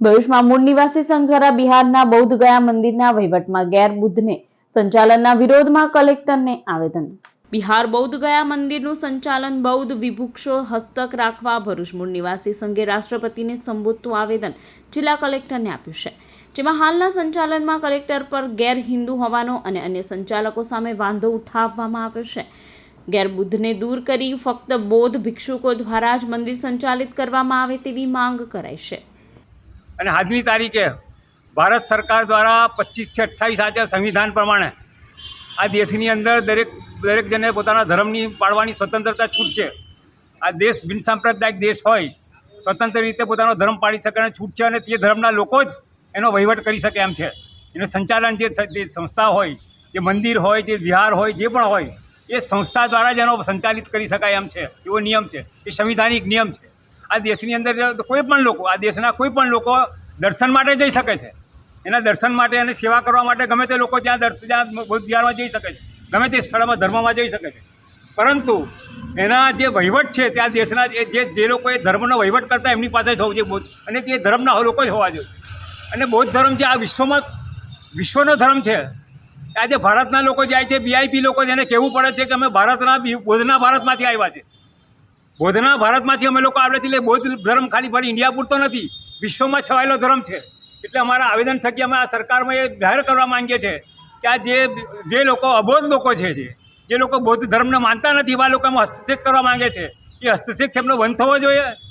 ભરૂચમાં મૂળ નિવાસી સંઘ દ્વારા બિહારના બૌદ્ધ ગયા મંદિરના વહીવટમાં ગેરબુદ્ધને સંચાલનના વિરોધમાં કલેક્ટરને આવેદન. બિહાર બૌદ્ધ ગયા મંદિરનું સંચાલન બૌદ્ધ વિભુક્ષો હસ્તક રાખવા ભરૂચ મૂળ નિવાસી સંઘે રાષ્ટ્રપતિને સંબોધતું આવેદન જિલ્લા કલેક્ટરને આપ્યું છે. જેમાં હાલના સંચાલનમાં કલેક્ટર પર ગેરહિન્દુ હોવાનો અને અન્ય સંચાલકો સામે વાંધો ઉઠાવવામાં આવ્યો છે. ગેરબુદ્ધને દૂર કરી ફક્ત બૌદ્ધ ભિક્ષુકો દ્વારા જ મંદિર સંચાલિત કરવામાં આવે તેવી માંગ કરાઈ છે. અને આજની તારીખે ભારત સરકાર દ્વારા પચીસથી અઠ્ઠાવીસ આજે સંવિધાન પ્રમાણે આ દેશની અંદર દરેક દરેક જણે પોતાના ધર્મની પાળવાની સ્વતંત્રતા છૂટ છે આ દેશ બિનસાંપ્રદાયિક દેશ હોય, સ્વતંત્ર રીતે પોતાનો ધર્મ પાળી શકે અને છૂટ છે અને તે ધર્મના લોકો જ એનો વહીવટ કરી શકે એમ છે. એનું સંચાલન જે સંસ્થા હોય, જે મંદિર હોય, જે વિહાર હોય, જે પણ હોય, એ સંસ્થા દ્વારા જ એનો સંચાલિત કરી શકાય એમ છે. એવો નિયમ છે. એ સંવિધાનિક નિયમ છે. આ દેશની અંદર કોઈ પણ લોકો, આ દેશના કોઈ પણ લોકો દર્શન માટે જઈ શકે છે. એના દર્શન માટે અને સેવા કરવા માટે ગમે તે લોકો ત્યાં દર્શન ત્યાં બૌદ્ધ વિહારમાં જઈ શકે છે. ગમે તે સ્થળમાં ધર્મમાં જઈ શકે છે. પરંતુ એના જે વહીવટ છે, ત્યાં દેશના જે જે લોકો લોકોએ ધર્મનો વહીવટ કરતા એમની પાસે જ હોવું જોઈએ અને તે ધર્મના લોકો જ હોવા જોઈએ. અને બૌદ્ધ ધર્મ જે આ વિશ્વમાં, વિશ્વનો ધર્મ છે, આજે ભારતના લોકો જાય છે બીઆઈપી લોકો જેને કહેવું પડે છે કે અમે ભારતના બોધના ભારતમાંથી આવ્યા છે. બૌદ્ધના ભારતમાંથી અમે લોકો આવડે એટલે બૌદ્ધ ધર્મ ખાલી ફરી ઇન્ડિયા પૂરતો નથી. વિશ્વમાં છવાયેલો ધર્મ છે. એટલે અમારા આવેદન થકી અમે આ સરકારમાં એ જાહેર કરવા માંગીએ છીએ કે આ જે જે લોકો અબોધ લોકો છે જે જે લોકો બૌદ્ધ ધર્મને માનતા નથી, એવા લોકો એમાં હસ્તક્ષેપ કરવા માગે છે એ હસ્તક્ષેપ એમનો બંધ થવો જોઈએ.